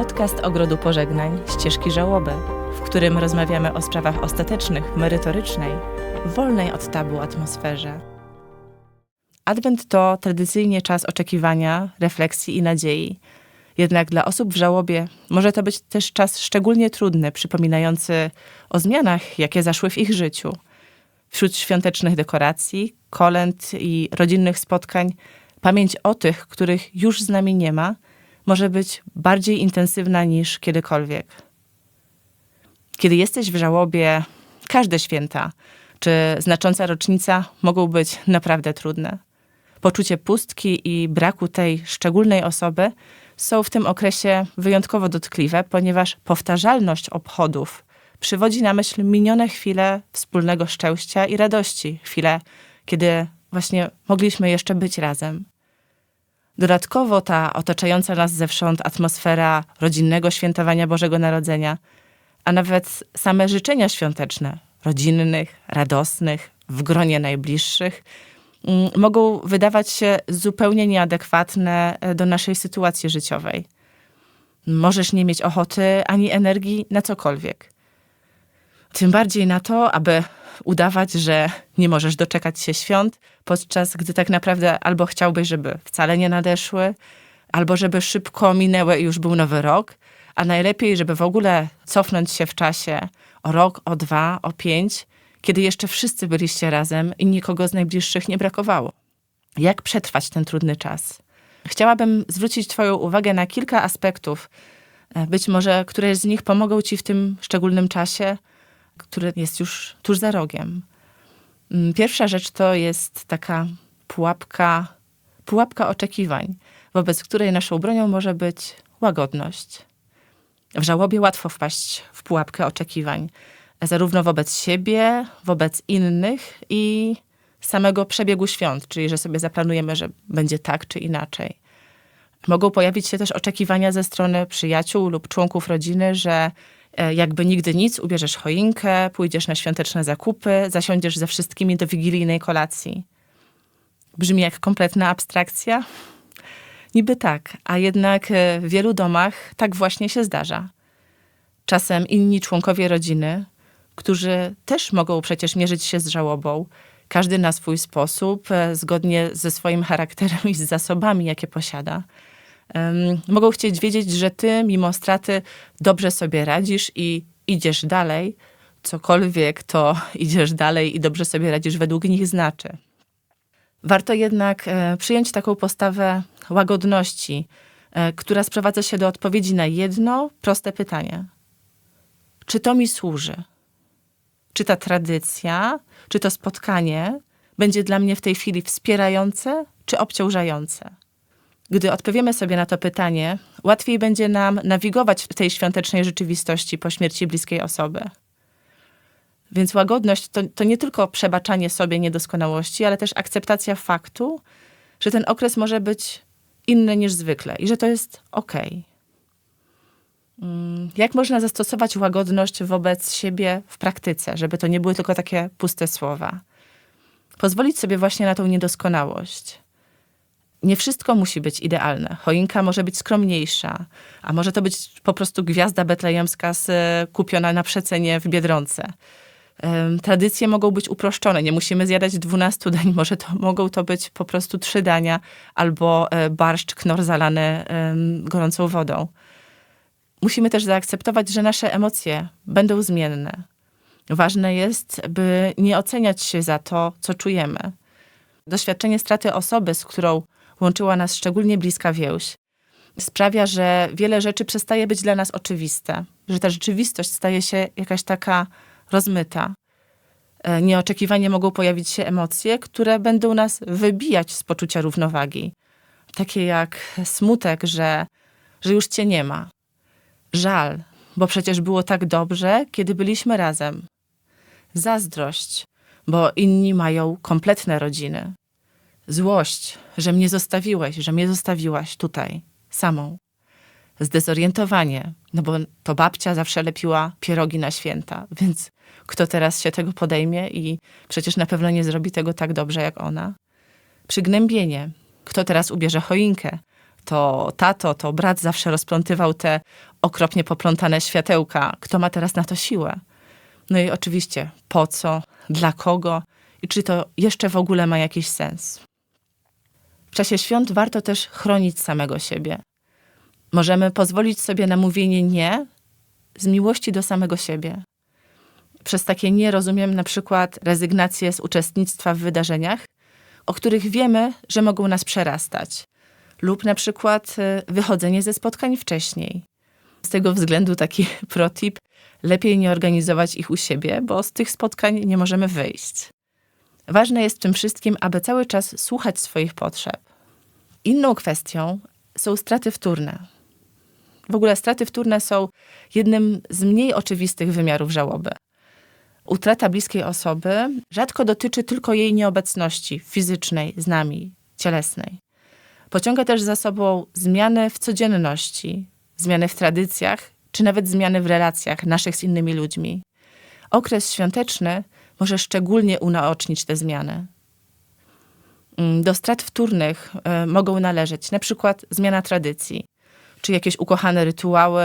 podcast Ogrodu Pożegnań Ścieżki Żałoby, w którym rozmawiamy o sprawach ostatecznych, merytorycznej, wolnej od tabu atmosferze. Adwent to tradycyjnie czas oczekiwania, refleksji i nadziei. Jednak dla osób w żałobie może to być też czas szczególnie trudny, przypominający o zmianach, jakie zaszły w ich życiu. Wśród świątecznych dekoracji, kolęd i rodzinnych spotkań, pamięć o tych, których już z nami nie ma, może być bardziej intensywna niż kiedykolwiek. Kiedy jesteś w żałobie, każde święta czy znacząca rocznica mogą być naprawdę trudne. Poczucie pustki i braku tej szczególnej osoby są w tym okresie wyjątkowo dotkliwe, ponieważ powtarzalność obchodów przywodzi na myśl minione chwile wspólnego szczęścia i radości, chwile, kiedy właśnie mogliśmy jeszcze być razem. Dodatkowo ta otaczająca nas zewsząd atmosfera rodzinnego świętowania Bożego Narodzenia, a nawet same życzenia świąteczne, rodzinnych, radosnych, w gronie najbliższych, mm, mogą wydawać się zupełnie nieadekwatne e, do naszej sytuacji życiowej. Możesz nie mieć ochoty ani energii na cokolwiek. Tym bardziej na to, aby udawać, że nie możesz doczekać się świąt, podczas gdy tak naprawdę albo chciałbyś, żeby wcale nie nadeszły, albo żeby szybko minęły i już był nowy rok, a najlepiej, żeby w ogóle cofnąć się w czasie o rok, o dwa, o pięć, kiedy jeszcze wszyscy byliście razem i nikogo z najbliższych nie brakowało. Jak przetrwać ten trudny czas? Chciałabym zwrócić Twoją uwagę na kilka aspektów, e, być może któreś z nich pomogą Ci w tym szczególnym czasie, który jest już tuż za rogiem. Mm, pierwsza rzecz to jest taka pułapka, pułapka oczekiwań, wobec której naszą bronią może być łagodność. W żałobie łatwo wpaść w pułapkę oczekiwań, zarówno wobec siebie, wobec innych i samego przebiegu świąt, czyli że sobie zaplanujemy, że będzie tak czy inaczej. Mogą pojawić się też oczekiwania ze strony przyjaciół lub członków rodziny, że jakby nigdy nic, ubierzesz choinkę, pójdziesz na świąteczne zakupy, zasiądziesz ze wszystkimi do wigilijnej kolacji. Brzmi jak kompletna abstrakcja? Niby tak, a jednak e, w wielu domach tak właśnie się zdarza. Czasem inni członkowie rodziny, którzy też mogą przecież mierzyć się z żałobą, każdy na swój sposób, e, zgodnie ze swoim charakterem i z zasobami, jakie posiada, mogą chcieć wiedzieć, że ty mimo straty dobrze sobie radzisz i idziesz dalej, cokolwiek to idziesz dalej i dobrze sobie radzisz według nich znaczy. Warto jednak e, przyjąć taką postawę łagodności, e, która sprowadza się do odpowiedzi na jedno proste pytanie: czy to mi służy? Czy ta tradycja, czy to spotkanie będzie dla mnie w tej chwili wspierające, czy obciążające? Gdy odpowiemy sobie na to pytanie, łatwiej będzie nam nawigować w tej świątecznej rzeczywistości po śmierci bliskiej osoby. Więc łagodność to, to nie tylko przebaczanie sobie niedoskonałości, ale też akceptacja faktu, że ten okres może być inny niż zwykle i że to jest ok. Mm, jak można zastosować łagodność wobec siebie w praktyce, żeby to nie były tylko takie puste słowa? Pozwolić sobie właśnie na tą niedoskonałość nie wszystko musi być idealne. Choinka może być skromniejsza, a może to być po prostu gwiazda betlejemska z, kupiona na przecenie w Biedronce. Tradycje mogą być uproszczone. Nie musimy zjadać 12 dań, może to mogą to być po prostu trzy dania albo e, barszcz knor zalany gorącą wodą. Musimy też zaakceptować, że nasze emocje będą zmienne. Ważne jest, by nie oceniać się za to, co czujemy. Doświadczenie straty osoby, z którą łączyła nas szczególnie bliska więź. Sprawia, że wiele rzeczy przestaje być dla nas oczywiste, że ta rzeczywistość staje się jakaś taka rozmyta. E, nieoczekiwanie mogą pojawić się emocje, które będą nas wybijać z poczucia równowagi. Takie jak smutek, że, że już cię nie ma. Żal, bo przecież było tak dobrze, kiedy byliśmy razem. Zazdrość, bo inni mają kompletne rodziny złość, że mnie zostawiłeś, że mnie zostawiłaś tutaj, samą. Zdezorientowanie, no bo to babcia zawsze lepiła pierogi na święta, więc kto teraz się tego podejmie i przecież na pewno nie zrobi tego tak dobrze jak ona. Przygnębienie, kto teraz ubierze choinkę, to tato, to brat zawsze rozplątywał te okropnie poplątane światełka. Kto ma teraz na to siłę? No i oczywiście, po co, dla kogo i czy to jeszcze w ogóle ma jakiś sens. W czasie świąt warto też chronić samego siebie. Możemy pozwolić sobie na mówienie nie z miłości do samego siebie. Przez takie nie rozumiem na przykład rezygnację z uczestnictwa w wydarzeniach, o których wiemy, że mogą nas przerastać, lub na przykład y, wychodzenie ze spotkań wcześniej. Z tego względu taki protip, lepiej nie organizować ich u siebie, bo z tych spotkań nie możemy wyjść. Ważne jest w tym wszystkim, aby cały czas słuchać swoich potrzeb. Inną kwestią są straty wtórne. W ogóle straty wtórne są jednym z mniej oczywistych wymiarów żałoby. Utrata bliskiej osoby rzadko dotyczy tylko jej nieobecności fizycznej z nami, cielesnej. Pociąga też za sobą zmiany w codzienności, zmiany w tradycjach, czy nawet zmiany w relacjach naszych z innymi ludźmi. Okres świąteczny może szczególnie unaocznić te zmiany. Mm, do strat wtórnych y, mogą należeć na przykład zmiana tradycji, czy jakieś ukochane rytuały,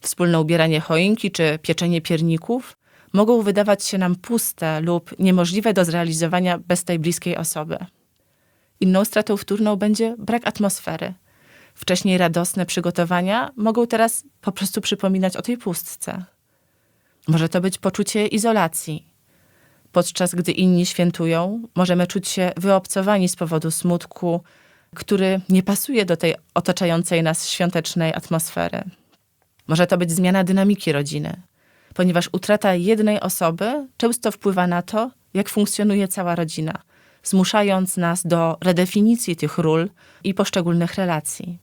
wspólne ubieranie choinki, czy pieczenie pierników, mogą wydawać się nam puste lub niemożliwe do zrealizowania bez tej bliskiej osoby. Inną stratą wtórną będzie brak atmosfery. Wcześniej radosne przygotowania mogą teraz po prostu przypominać o tej pustce. Może to być poczucie izolacji. Podczas gdy inni świętują, możemy czuć się wyobcowani z powodu smutku, który nie pasuje do tej otaczającej nas świątecznej atmosfery. Może to być zmiana dynamiki rodziny, ponieważ utrata jednej osoby często wpływa na to, jak funkcjonuje cała rodzina, zmuszając nas do redefinicji tych ról i poszczególnych relacji.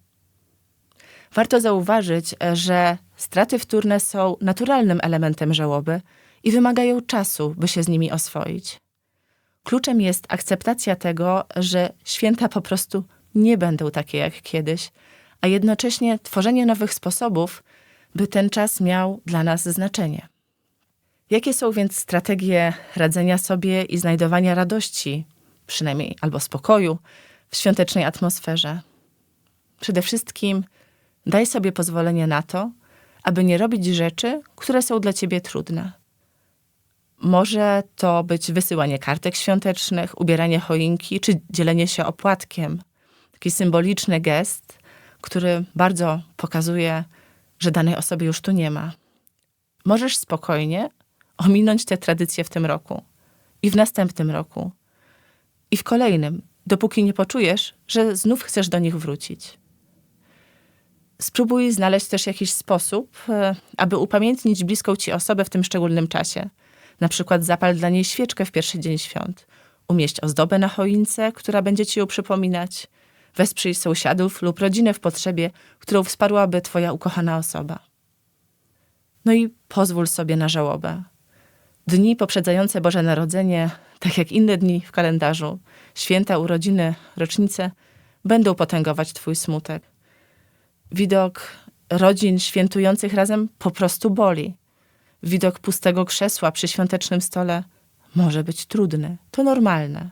Warto zauważyć, że straty wtórne są naturalnym elementem żałoby i wymagają czasu, by się z nimi oswoić. Kluczem jest akceptacja tego, że święta po prostu nie będą takie jak kiedyś, a jednocześnie tworzenie nowych sposobów, by ten czas miał dla nas znaczenie. Jakie są więc strategie radzenia sobie i znajdowania radości, przynajmniej albo spokoju, w świątecznej atmosferze? Przede wszystkim daj sobie pozwolenie na to, aby nie robić rzeczy, które są dla ciebie trudne. Może to być wysyłanie kartek świątecznych, ubieranie choinki czy dzielenie się opłatkiem. Taki symboliczny gest, który bardzo pokazuje, że danej osoby już tu nie ma. Możesz spokojnie ominąć te tradycje w tym roku i w następnym roku i w kolejnym, dopóki nie poczujesz, że znów chcesz do nich wrócić. Spróbuj znaleźć też jakiś sposób, e, aby upamiętnić bliską ci osobę w tym szczególnym czasie. Na przykład zapal dla niej świeczkę w pierwszy dzień świąt. Umieść ozdobę na choince, która będzie ci ją przypominać. Wesprzyj sąsiadów lub rodzinę w potrzebie, którą wsparłaby twoja ukochana osoba. No i pozwól sobie na żałobę. Dni poprzedzające Boże Narodzenie, tak jak inne dni w kalendarzu, święta, urodziny, rocznice, będą potęgować twój smutek. Widok rodzin świętujących razem po prostu boli. Widok pustego krzesła przy świątecznym stole może być trudny. To normalne.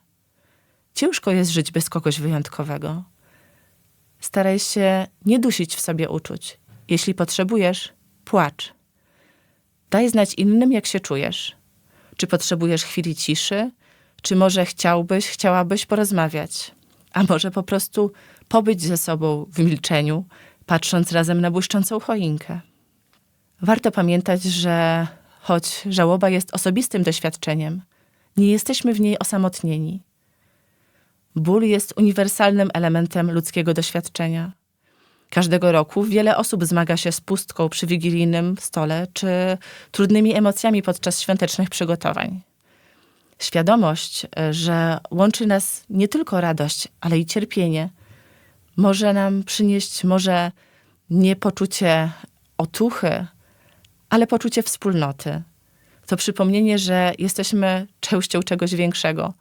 Ciężko jest żyć bez kogoś wyjątkowego. Staraj się nie dusić w sobie uczuć. Jeśli potrzebujesz, płacz. Daj znać innym, jak się czujesz. Czy potrzebujesz chwili ciszy? Czy może chciałbyś, chciałabyś porozmawiać? A może po prostu pobyć ze sobą w milczeniu, patrząc razem na błyszczącą choinkę? Warto pamiętać, że choć żałoba jest osobistym doświadczeniem, nie jesteśmy w niej osamotnieni. Ból jest uniwersalnym elementem ludzkiego doświadczenia. Każdego roku wiele osób zmaga się z pustką przy wigilijnym stole czy trudnymi emocjami podczas świątecznych przygotowań. Świadomość, że łączy nas nie tylko radość, ale i cierpienie, może nam przynieść może nie poczucie otuchy, ale poczucie wspólnoty. To przypomnienie, że jesteśmy częścią czegoś większego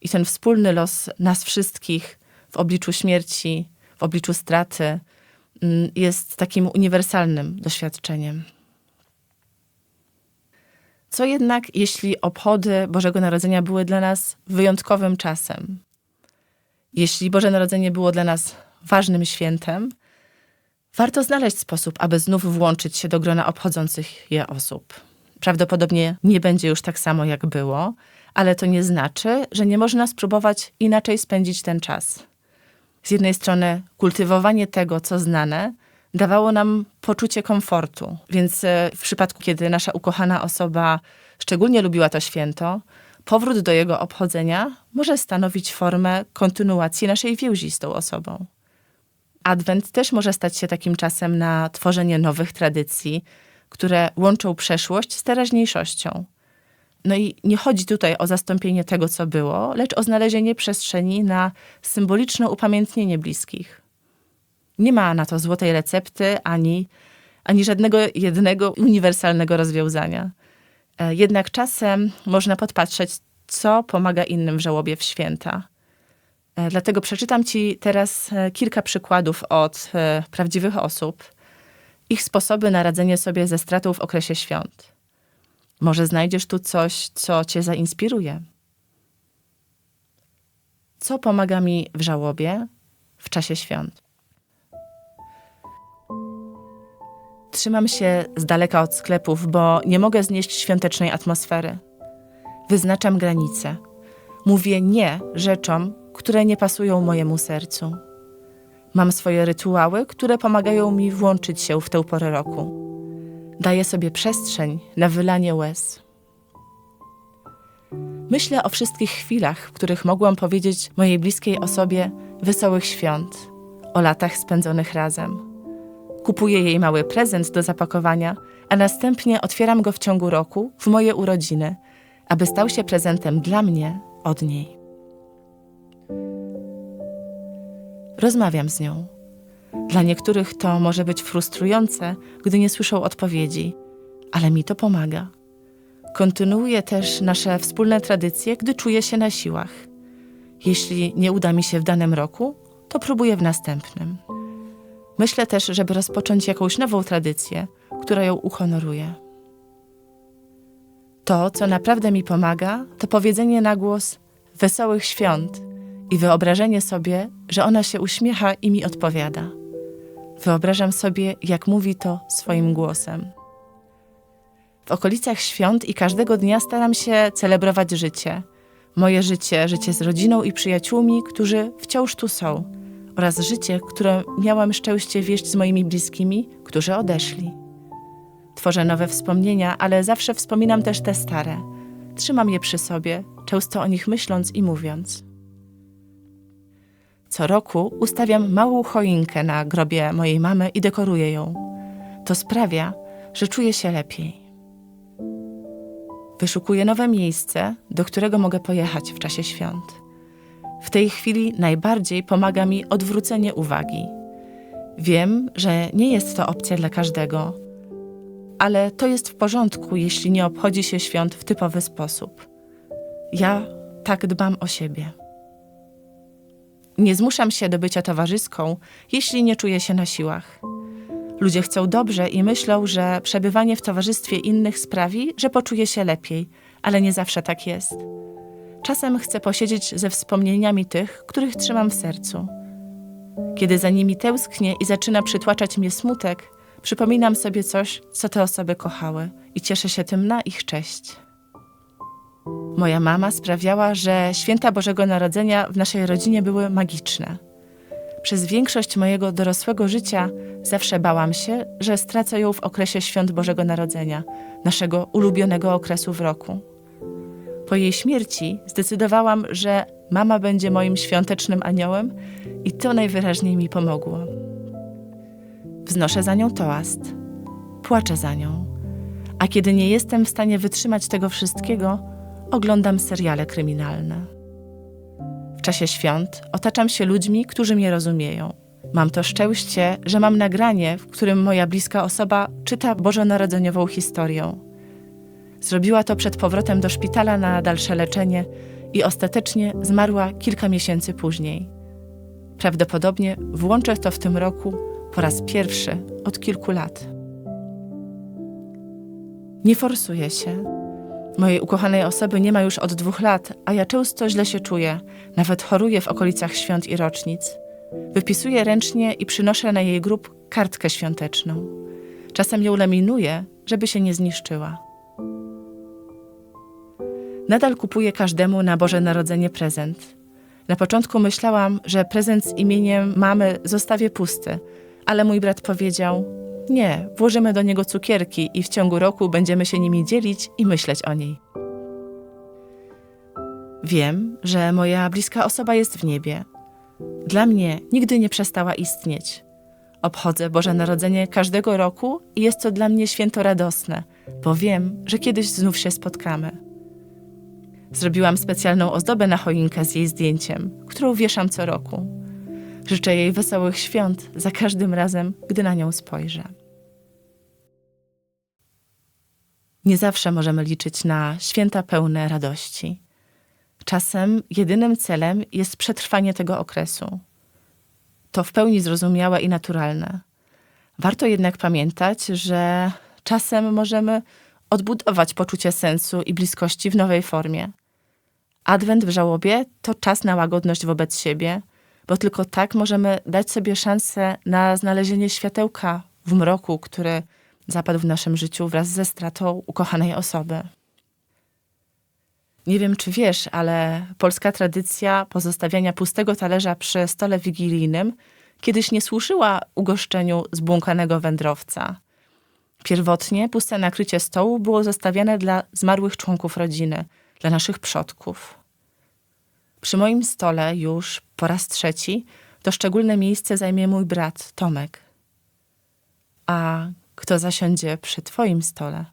i ten wspólny los nas wszystkich w obliczu śmierci, w obliczu straty mm, jest takim uniwersalnym doświadczeniem. Co jednak, jeśli obchody Bożego Narodzenia były dla nas wyjątkowym czasem? Jeśli Boże Narodzenie było dla nas ważnym świętem, warto znaleźć sposób, aby znów włączyć się do grona obchodzących je osób. Prawdopodobnie nie będzie już tak samo, jak było, ale to nie znaczy, że nie można spróbować inaczej spędzić ten czas. Z jednej strony kultywowanie tego, co znane, dawało nam poczucie komfortu, więc e, w przypadku, kiedy nasza ukochana osoba szczególnie lubiła to święto, powrót do jego obchodzenia może stanowić formę kontynuacji naszej więzi z tą osobą. Adwent też może stać się takim czasem na tworzenie nowych tradycji, które łączą przeszłość z teraźniejszością. No i nie chodzi tutaj o zastąpienie tego, co było, lecz o znalezienie przestrzeni na symboliczne upamiętnienie bliskich. Nie ma na to złotej recepty ani, ani żadnego jednego uniwersalnego rozwiązania. E, jednak czasem można podpatrzeć, co pomaga innym w żałobie w święta. E, dlatego przeczytam Ci teraz e, kilka przykładów od prawdziwych osób, ich sposoby na radzenie sobie ze stratą w okresie świąt. Może znajdziesz tu coś, co Cię zainspiruje. Co pomaga mi w żałobie w czasie świąt? Trzymam się z daleka od sklepów, bo nie mogę znieść świątecznej atmosfery. Wyznaczam granice. Mówię nie rzeczom, które nie pasują mojemu sercu. Mam swoje rytuały, które pomagają mi włączyć się w tę porę roku. Daję sobie przestrzeń na wylanie łez. Myślę o wszystkich chwilach, w których mogłam powiedzieć mojej bliskiej osobie wesołych świąt, o latach spędzonych razem. Kupuję jej mały prezent do zapakowania, a następnie otwieram go w ciągu roku w moje urodziny, aby stał się prezentem dla mnie od niej. Rozmawiam z nią. Dla niektórych to może być frustrujące, gdy nie słyszą odpowiedzi, ale mi to pomaga. Kontynuuję też nasze wspólne tradycje, gdy czuję się na siłach. Jeśli nie uda mi się w danym roku, to próbuję w następnym. Myślę też, żeby rozpocząć jakąś nową tradycję, która ją uhonoruje. To, co naprawdę mi pomaga, to powiedzenie na głos wesołych świąt i wyobrażenie sobie, że ona się uśmiecha i mi odpowiada. Wyobrażam sobie, jak mówi to swoim głosem. W okolicach świąt i każdego dnia staram się celebrować życie. Moje życie, życie z rodziną i przyjaciółmi, którzy wciąż tu są, oraz życie, które miałam szczęście wieść z moimi bliskimi, którzy odeszli. Tworzę nowe wspomnienia, ale zawsze wspominam też te stare. Trzymam je przy sobie, często o nich myśląc i mówiąc. Co roku ustawiam małą choinkę na grobie mojej mamy i dekoruję ją. To sprawia, że czuję się lepiej. Wyszukuję nowe miejsce, do którego mogę pojechać w czasie świąt. W tej chwili najbardziej pomaga mi odwrócenie uwagi. Wiem, że nie jest to opcja dla każdego, ale to jest w porządku, jeśli nie obchodzi się świąt w typowy sposób. Ja tak dbam o siebie. Nie zmuszam się do bycia towarzyską, jeśli nie czuję się na siłach. Ludzie chcą dobrze i myślą, że przebywanie w towarzystwie innych sprawi, że poczuje się lepiej, ale nie zawsze tak jest. Czasem chcę posiedzieć ze wspomnieniami tych, których trzymam w sercu. Kiedy za nimi tęsknię i zaczyna przytłaczać mnie smutek, przypominam sobie coś, co te osoby kochały i cieszę się tym na ich cześć. Moja mama sprawiała, że święta Bożego Narodzenia w naszej rodzinie były magiczne. Przez większość mojego dorosłego życia zawsze bałam się, że stracę ją w okresie świąt Bożego Narodzenia, naszego ulubionego okresu w roku. Po jej śmierci zdecydowałam, że mama będzie moim świątecznym aniołem i to najwyraźniej mi pomogło. Wznoszę za nią toast, płaczę za nią, a kiedy nie jestem w stanie wytrzymać tego wszystkiego, oglądam seriale kryminalne. W czasie świąt otaczam się ludźmi, którzy mnie rozumieją. Mam to szczęście, że mam nagranie, w którym moja bliska osoba czyta bożonarodzeniową historię. Zrobiła to przed powrotem do szpitala na dalsze leczenie i ostatecznie zmarła kilka miesięcy później. Prawdopodobnie włączę to w tym roku po raz pierwszy od kilku lat. Nie forsuję się Mojej ukochanej osoby nie ma już od dwóch lat, a ja często źle się czuję, nawet choruję w okolicach świąt i rocznic. Wypisuję ręcznie i przynoszę na jej grób kartkę świąteczną. Czasem ją laminuję, żeby się nie zniszczyła. Nadal kupuję każdemu na Boże Narodzenie prezent. Na początku myślałam, że prezent z imieniem mamy zostawię pusty, ale mój brat powiedział: Nie, włożymy do niego cukierki i w ciągu roku będziemy się nimi dzielić i myśleć o niej. Wiem, że moja bliska osoba jest w niebie. Dla mnie nigdy nie przestała istnieć. Obchodzę Boże Narodzenie każdego roku i jest to dla mnie święto radosne, bo wiem, że kiedyś znów się spotkamy. Zrobiłam specjalną ozdobę na choinkę z jej zdjęciem, którą wieszam co roku. Życzę jej wesołych świąt za każdym razem, gdy na nią spojrzę. Nie zawsze możemy liczyć na święta pełne radości. Czasem jedynym celem jest przetrwanie tego okresu. To w pełni zrozumiałe i naturalne. Warto jednak pamiętać, że czasem możemy odbudować poczucie sensu i bliskości w nowej formie. Adwent w żałobie to czas na łagodność wobec siebie, bo tylko tak możemy dać sobie szansę na znalezienie światełka w mroku, który zapadł w naszym życiu wraz ze stratą ukochanej osoby. Nie wiem, czy wiesz, ale polska tradycja pozostawiania pustego talerza przy stole wigilijnym kiedyś nie służyła ugoszczeniu zbłąkanego wędrowca. Pierwotnie puste nakrycie stołu było zostawiane dla zmarłych członków rodziny, dla naszych przodków. Przy moim stole już po raz trzeci to szczególne miejsce zajmie mój brat Tomek. A kto zasiądzie przy Twoim stole?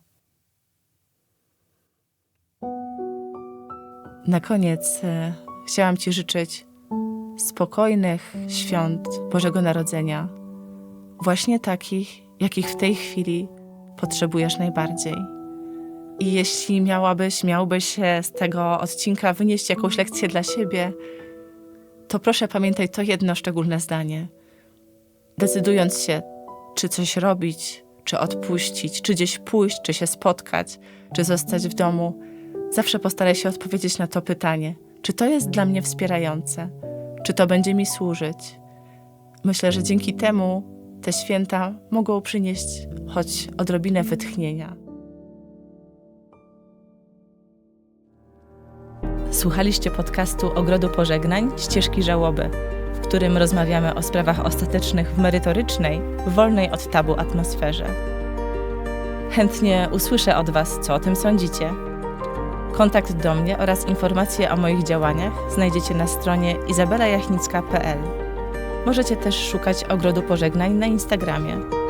Na koniec e, chciałam Ci życzyć spokojnych świąt Bożego Narodzenia, właśnie takich, jakich w tej chwili potrzebujesz najbardziej. I jeśli miałabyś, miałbyś z tego odcinka wynieść jakąś lekcję dla siebie, to proszę pamiętaj to jedno szczególne zdanie. Decydując się, czy coś robić, czy odpuścić, czy gdzieś pójść, czy się spotkać, czy zostać w domu, zawsze postaraj się odpowiedzieć na to pytanie: czy to jest dla mnie wspierające, czy to będzie mi służyć. Myślę, że dzięki temu te święta mogą przynieść choć odrobinę wytchnienia. Słuchaliście podcastu Ogrodu Pożegnań Ścieżki Żałoby, w którym rozmawiamy o sprawach ostatecznych w merytorycznej, wolnej od tabu atmosferze. Chętnie usłyszę od Was, co o tym sądzicie. Kontakt do mnie oraz informacje o moich działaniach znajdziecie na stronie izabelajachnicka.pl. Możecie też szukać Ogrodu Pożegnań na Instagramie.